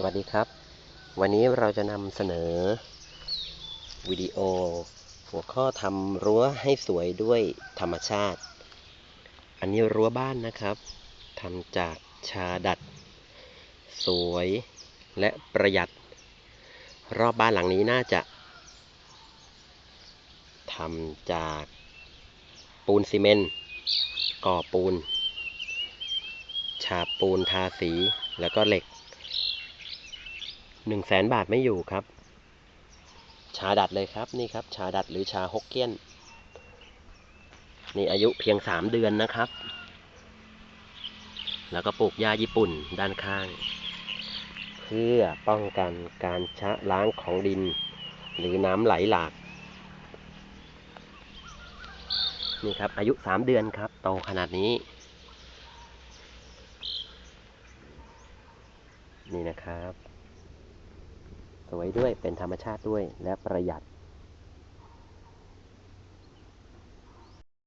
สวัสดีครับ วันนี้เราจะนำเสนอ วิดีโอ หัวข้อทำรั้วให้สวยด้วยธรรมชาติ อันนี้รั้วบ้านนะครับทำจากชาดัด สวยและประหยัด รอบบ้านหลังนี้น่าจะทำจากปูนซีเมนต์ก่อปูน ฉาบปูนทาสีแล้วก็เหล็ก หนึ่งแสนบาทไม่อยู่ครับ ชาดัดเลยครับนี่ครับ ชาดัดหรือชาฮกเกี้ยน นี่อายุเพียงสามเดือนนะครับ แล้วก็ปลูกหญ้าญี่ปุ่นด้านข้าง เพื่อป้องกันการชะล้างของดิน หรือน้ำไหลหลากนี่ครับ อายุสามเดือนครับ โตขนาดนี้ นี่นะครับ สวยด้วยเป็นธรรมชาติด้วยและประหยัด